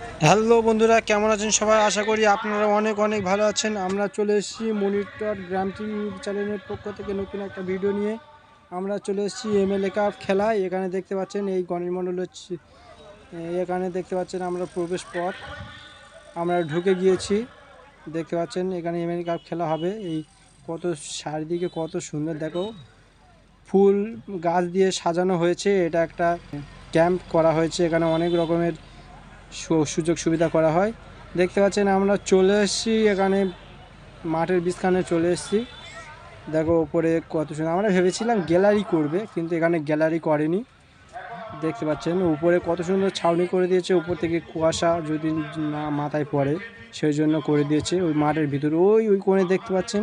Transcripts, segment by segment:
Hello বন্ধুরা, কেমন আছেন সবাই? আশা করি আপনারা অনেক অনেক ভালো আছেন। আমরা চলে এসেছি মনিটর গ্রাম টিভি চ্যানেলের পক্ষ থেকে নতুন একটা ভিডিও নিয়ে। আমরা চলে এসেছি এমএলএ কাপ খেলায় এখানে দেখতে পাচ্ছেন এই গণের মণ্ডল হচ্ছে, এখানে দেখতে পাচ্ছেন আমরা প্রবেশ পথ। আমরা ঢুকে গিয়েছি। দেখতে পাচ্ছেন এখানে এমএলএ কাপ খেলা হবে। এই কত চারিদিকে কত সুন্দর, দেখো। ফুল গাছ দিয়ে সাজানো হয়েছে। এটা একটা ক্যাম্প করা হয়েছে। এখানে অনেক রকমের সুযোগ সুবিধা করা হয়। দেখতে পাচ্ছেন আমরা চলে এসেছি, এখানে মাঠের বিছখানে চলে এসেছি। দেখো ওপরে কত সুন্দর, আমরা ভেবেছিলাম গ্যালারি করবে, কিন্তু এখানে গ্যালারি করেনি। দেখতে পাচ্ছেন উপরে কত সুন্দর ছাউনি করে দিয়েছে, উপর থেকে কুয়াশা যদি না মাথায় পড়ে, সেই জন্য করে দিয়েছে ওই মাঠের ভিতরে। ওই ওই কোণে দেখতে পাচ্ছেন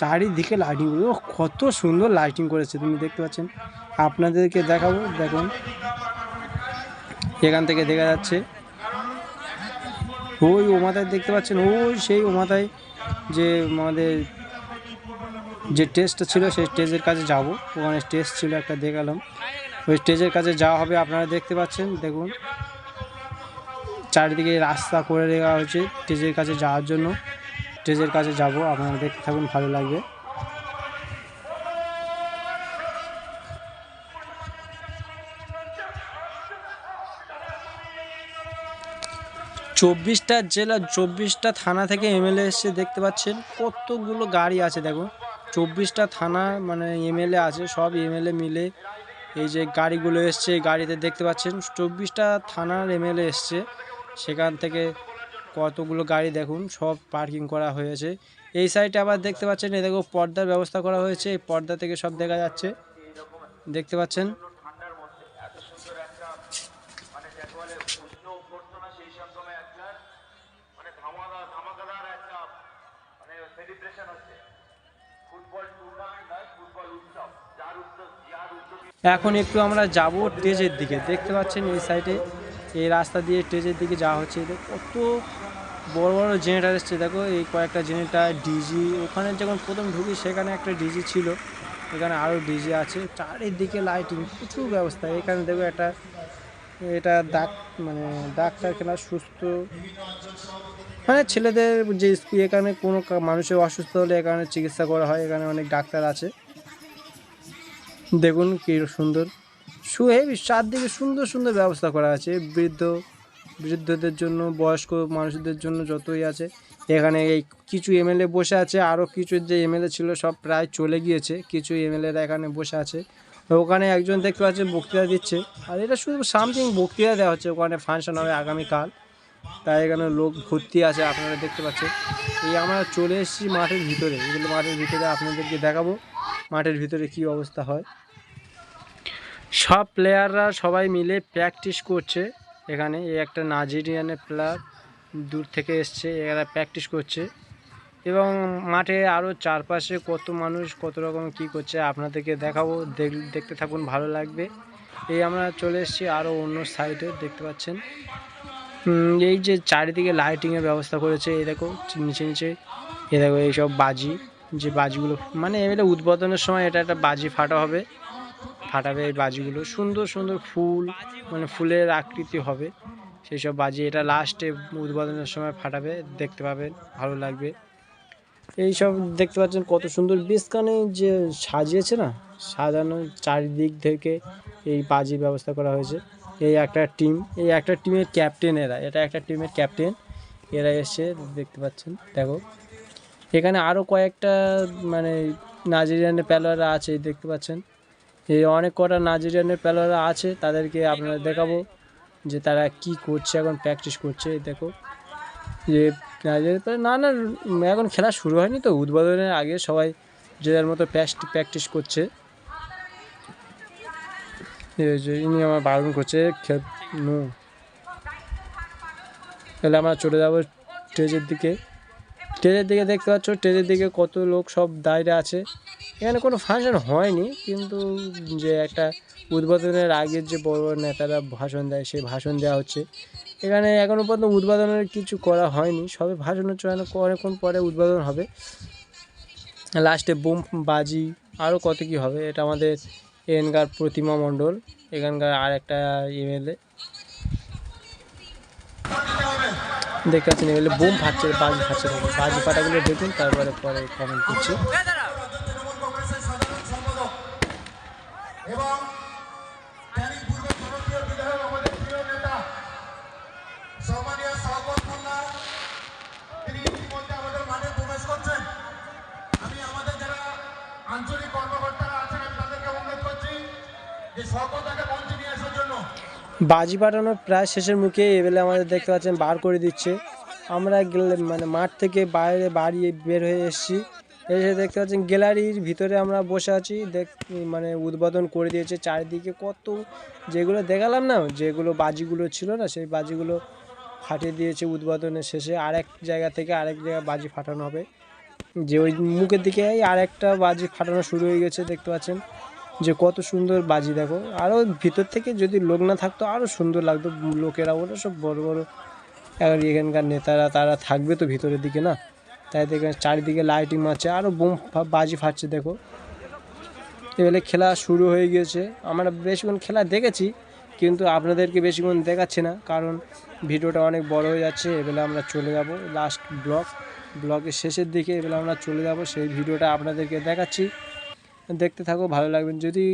চারিদিকে লাইটিং কত সুন্দর লাইটিং করেছে, তুমি দেখতে পাচ্ছেন। আপনাদেরকে দেখাবো, দেখুন। এখান থেকে দেখা যাচ্ছে। ওই ও মাথায় দেখতে পাচ্ছেন, ওই সেই ও মাথায় যে আমাদের যে টেস্টটা ছিল, সেই স্টেজের কাছে যাব। ওখানে টেস্ট ছিল একটা দেখালাম। ওই স্টেজের কাছে যাওয়া হবে আপনারা দেখতে পাচ্ছেন, দেখুন। চারিদিকে রাস্তা করে দেওয়া হয়েছে স্টেজের কাছে যাওয়ার জন্য। স্টেজের কাছে যাব, আপনারা দেখতে থাকুন, ভালো লাগবে। চব্বিশটা জেলা, চব্বিশটা থানা থেকে এমএলএ এসছে দেখতে পাচ্ছেন কতগুলো গাড়ি আছে, দেখো। চব্বিশটা থানা মানে এমএলএ আছে, সব এমএলএ মিলে এই যে গাড়িগুলো এসছে গাড়িতে দেখতে পাচ্ছেন চব্বিশটা থানার এমএলএ এসছে। সেখান থেকে কতগুলো গাড়ি দেখুন, সব পার্কিং করা হয়েছে। এই সাইডে আবার দেখতে পাচ্ছেন, এই দেখো পর্দার ব্যবস্থা করা হয়েছে, এই পর্দা থেকে সব দেখা যাচ্ছে। দেখতে পাচ্ছেন মানে বলে উষ্ণ পড়তো না সেই সব সময় একটা মানে ধামাকা ধামাকাদার একটা মানে সেলিব্রেশন হচ্ছে ফুটবল টুর্নামেন্ট নয় ফুটবল উৎসব যার উৎসব যার উদ্যোগ এখন একটু আমরা যাব স্টেজের দিকে। দেখতে পাচ্ছেন এই সাইডে, এই রাস্তা দিয়ে স্টেজের দিকে যাওয়া হচ্ছে। কত বড় বড় জেনারেটার এসছে। দেখো, এই কয়েকটা জেনারেটার, ডিজি, ওখানে যখন প্রথম ঢুকি সেখানে একটা ডিজি ছিল। এখানে আরও ডিজি আছে। চারিদিকে লাইটিং প্রচুর ব্যবস্থা। এখানে দেখো একটা, এটা ডাক মানে ডাক্তার খেলা, সুস্থ। মানে ছেলেদের যে এখানে কোনো মানুষের অসুস্থ হলে এখানে চিকিৎসা করা হয়। এখানে অনেক ডাক্তার আছে। দেখুন কি সুন্দর। শুয়ে চারদিকে সুন্দর সুন্দর ব্যবস্থা করা আছে। বৃদ্ধ, বৃদ্ধদের জন্য, বয়স্ক মানুষদের জন্য যতই আছে। এখানে এই কিছু এমএলএ বসে আছে। আরও কিছু যে এমএলএ ছিল সব প্রায় চলে গিয়েছে। কিছু এমএলএরা এখানে বসে আছে। ওখানে একজন দেখতে পাচ্ছেন বক্তৃতা দিচ্ছে। আর এটা শুধু সামথিং বক্তৃতা দেওয়া হচ্ছে। ওখানে ফাংশন হবে আগামীকাল। তাই এখানে লোক ভর্তি আছে, আপনারা দেখতে পাচ্ছেন। এই আমরা চলে এসেছি মাঠের ভিতরে। এগুলো মাঠের ভিতরে আপনাদেরকে দেখাবো। মাঠের ভিতরে কি অবস্থা হয়? সব প্লেয়াররা সবাই মিলে প্র্যাকটিস করছে এখানে। এই একটা নাইজেরিয়ানের প্লেয়ার দূর থেকে এসছে, এরা প্র্যাকটিস করছে। এবং মাঠে আরও চারপাশে কত মানুষ, কত রকম কি করছে আপনাদেরকে দেখাবো। দেখ- দেখতে থাকুন, ভালো লাগবে। এই আমরা চলে এসেছি আরও অন্য সাইডে, দেখতে পাচ্ছেন। এই যে চারিদিকে লাইটিংয়ের ব্যবস্থা করেছে, এই দেখো, নিচে নিচে, এই দেখো, এইসব বাজি। যে বাজিগুলো মানে এটা উদ্বোধনের সময় এটা একটা বাজি ফাটা হবে। ফাটাবে এই বাজিগুলো। সুন্দর সুন্দর ফুল মানে ফুলের আকৃতি হবে। সেই সব বাজি এটা লাস্টে উদ্বোধনের সময় ফাটাবে। দেখতে পাবেন, ভালো লাগবে। এই সব দেখতে পাচ্ছেন কত সুন্দর। বেশখানে যে সাজিয়েছে না, সাজানো চারিদিক থেকে এই বাজির ব্যবস্থা করা হয়েছে। এই একটা টিম এই একটা টিমের ক্যাপ্টেন এরা, এটা একটা টিমের ক্যাপ্টেন এরা এসে দেখতে পাচ্ছেন, দেখো। এখানে আরও কয়েকটা মানে নাইজেরিয়ানের প্যালোয়াররা আছে, দেখতে পাচ্ছেন। এই অনেক কটা নাইজেরিয়ানের প্যালোয়াররা আছে, তাদেরকে আপনারা দেখাবো যে তারা কি করছে, এখন প্র্যাকটিস করছে দেখো। যে না না, এখন খেলা শুরু হয়নি তো, উদ্বোধনের আগে সবাই যে যার মতো প্র্যাকটিস করছে। ইনি আমার বারণ করছে তাহলে আমরা চলে যাব স্টেজের দিকে। স্টেজের দিকে দেখতে পাচ্ছ স্টেজের দিকে কত লোক সব দাঁড়িয়ে আছে। এখানে কোনো ফাংশন হয়নি, কিন্তু যে একটা উদ্বোধনের আগে যে বড় বড় নেতারা ভাষণ দেয়, সেই ভাষণ দেওয়া হচ্ছে। এখানে এখনও পর্যন্ত উদ্বোধনের কিছু করা হয়নি, সবে ভাষণ হচ্ছে মানে অনেকক্ষণ পরে উদ্বোধন হবে। লাস্টে বোম বাজি আরও কত কী হবে, এটা আমাদের এখানকার প্রতিমা মণ্ডল, এখানকার আর একটা এমএলএ। দেখতে পাচ্ছেন, এগুলো বোম ফাটছে, বাজি ফাটছে বাজি ফাটাগুলো দেখুন, তারপরে পরে কমেন্ট করছি। আঞ্চলিক কর্মকর্তারা আছেন আমি তাদেরকে অনুরোধ করছি যে সকলটাকে মঞ্চে নিয়ে আসার জন্য বাজি ফাটানোর প্রায় শেষের মুখে এবেলে আমাদের দেখতে পাচ্ছেন বার করে দিচ্ছে। আমরা মানে মাঠ থেকে বাইরে বাড়ি বের হয়ে এসেছি। এসে দেখতে পাচ্ছেন গ্যালারির ভিতরে আমরা বসে আছি। দেখ মানে উদ্বোধন করে দিয়েছে চারিদিকে কত যেগুলো দেখালাম না, যেগুলো বাজিগুলো ছিল না, সেই বাজিগুলো ফাটিয়ে দিয়েছে উদ্বোধনের শেষে। আরেক জায়গা থেকে আরেক জায়গায় বাজি ফাটানো হবে। যে ওই মুখের দিকে আরেকটা বাজি ফাটানো শুরু হয়ে গেছে, দেখতে পাচ্ছেন। যে কত সুন্দর বাজি দেখো। আরও ভিতর থেকে যদি লোক না থাকতো আরও সুন্দর লাগতো। লোকেরা ওরা সব বড় বড় এখন এখানকার নেতারা, তারা থাকবে তো ভিতরের দিকে না? তাই দেখে চারিদিকে লাইটিং মারছে আরও বোম বাজি ফাটছে দেখো। এবারে খেলা শুরু হয়ে গিয়েছে। আমরা বেশিক্ষণ খেলা দেখেছি, কিন্তু আপনাদেরকে বেশিক্ষণ দেখাচ্ছি না, কারণ ভিডিওটা অনেক বড় হয়ে যাচ্ছে। এবেলে আমরা চলে যাব লাস্ট ব্লগ ব্লগের শেষের দিকে। এবেলে আমরা চলে যাব, সেই ভিডিওটা আপনাদেরকে দেখাচ্ছি। দেখতে থাকো ভালো লাগবে। যদি